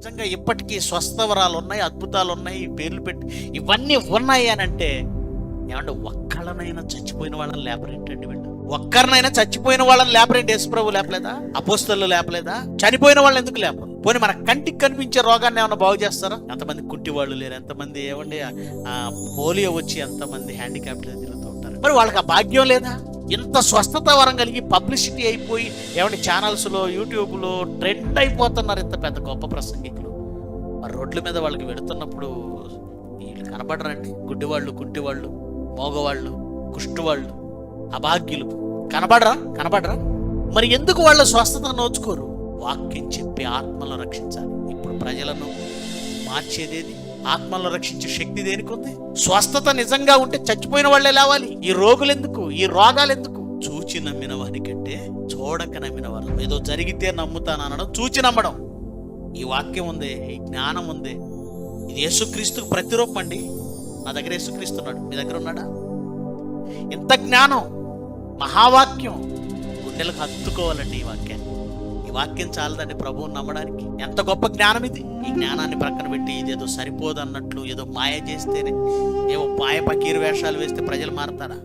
నిజంగా ఇప్పటికీ స్వస్థవరాలు ఉన్నాయి అద్భుతాలు ఉన్నాయి పేర్లు పెట్టి ఇవన్నీ ఉన్నాయి అని అంటే ఏమంటే ఒక్కళ్ళనైనా చచ్చిపోయిన వాళ్ళని లేపరేంటండి వీళ్ళు. ఒక్కరినైనా చచ్చిపోయిన వాళ్ళని లేపరేంటి యేసుప్రభు లేపలేదా? అపోస్తలు లేపలేదా? చనిపోయిన వాళ్ళని ఎందుకు లేపరు? పోనీ మన కంటికి కనిపించే రోగాన్ని ఏమైనా బాగు చేస్తారా? ఎంతమంది కుంటి వాళ్ళు లేరు ఎంతమంది ఏమండి పోలియో వచ్చి ఎంతమంది హ్యాండిక్యాప్డ్ తిరుగుతూ ఉంటారు? మరి వాళ్ళకి ఆ భాగ్యం లేదా? ఇంత స్వస్థత వరం కలిగి పబ్లిసిటీ అయిపోయి ఏమంటే ఛానల్స్లో యూట్యూబ్లో ట్రెండ్ అయిపోతున్నారు ఇంత పెద్ద గొప్ప ప్రసంగికులు. మరి రోడ్ల మీద వాళ్ళకి వెళుతున్నప్పుడు వీళ్ళు కనబడరండి. గుడ్డివాళ్ళు కుంటివాళ్ళు మోగవాళ్ళు కుష్టివాళ్ళు అభాగ్యులు. కనబడరా? కనబడరా? మరి ఎందుకు వాళ్ళ స్వస్థత నోచుకోరు? వాక్యం చెప్పి ఆత్మలను రక్షించాలి. ఇప్పుడు ప్రజలను మార్చేదేది? ఆత్మలను రక్షించే శక్తి దేనికి ఉంది? స్వస్థత నిజంగా ఉంటే చచ్చిపోయిన వాళ్ళే లేవాలి. ఈ రోగులు ఎందుకు ఈ రోగాలు ఎందుకు చూచి నమ్మిన వారికంటే చూడక నమ్మిన వారు. ఏదో జరిగితే నమ్ముతాను అనడం చూచి నమ్మడం. ఈ వాక్యం ఉంది ఈ జ్ఞానం ఉంది. ఇది యేసుక్రీస్తుకు ప్రతిరూపం అండి. నా దగ్గర యేసుక్రీస్తు ఉన్నాడు. మీ దగ్గర ఉన్నాడా? ఇంత జ్ఞానం మహావాక్యం గుండెలకు హత్తుకోవాలండి ఈ వాక్యాన్ని. ఈ వాక్యం చాలదండి ప్రభువుని నమ్మడానికి. ఎంత గొప్ప జ్ఞానం ఇది. ఈ జ్ఞానాన్ని ప్రక్కన పెట్టి ఇదేదో సరిపోదు అన్నట్లు ఏదో మాయ చేస్తేనే ఏవో పాయ పకీర్ వేషాలు వేస్తే ప్రజలు మారతారా?